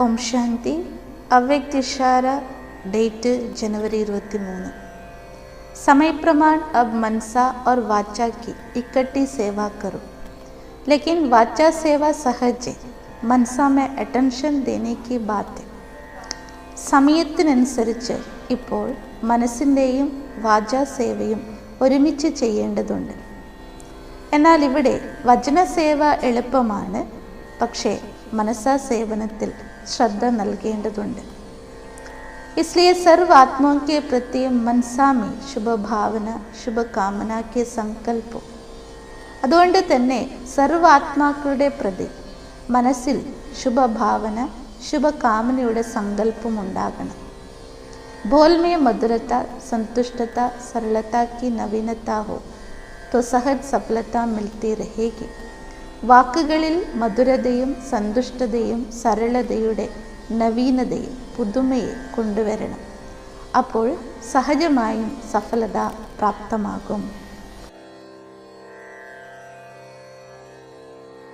ഓം ശാന്തി അവ്യക്ത इशारा डेट जनवरी ഇരുപത്തി മൂന്ന് समय प्रमाण अब मनसा और वाचा की इकट्ठी सेवा करो लेकिन वाचा सेवा सहज है मनसा में अटेंशन देने की बात है സമയത്തിനനുസരിച്ച് ഇപ്പോൾ മനസ്സിൻ്റെയും വാചാസേവയും ഒരുമിച്ച് ചെയ്യേണ്ടതുണ്ട് എന്നാൽ ഇവിടെ വചനസേവ എളുപ്പമാണ് പക്ഷേ മനസാ സേവനത്തിൽ ശ്രദ്ധ നൽകേണ്ടതുണ്ട് इसलिए सर्व आत्माओं के प्रति मनसा में ശുഭഭാവന ശുഭകാമന के സങ്കല്പം അതുകൊണ്ട് തന്നെ സർവാത്മാക്കളുടെ പ്രതി മനസ്സിൽ ശുഭഭാവന ശുഭകാമനയുടെ സങ്കല്പം ഉണ്ടാകണം बोल में मधुरता संतुष्टता सरलता की नवीनता हो तो सहज सफलता मिलती रहेगी വാക്കുകളിൽ മധുരതയും സന്തുഷ്ടതയും സരളതയുടെ നവീനതയും പുതുമയെ കൊണ്ടുവരണം. അപ്പോൾ സഹജമായും സഫലത പ്രാപ്തമാകും.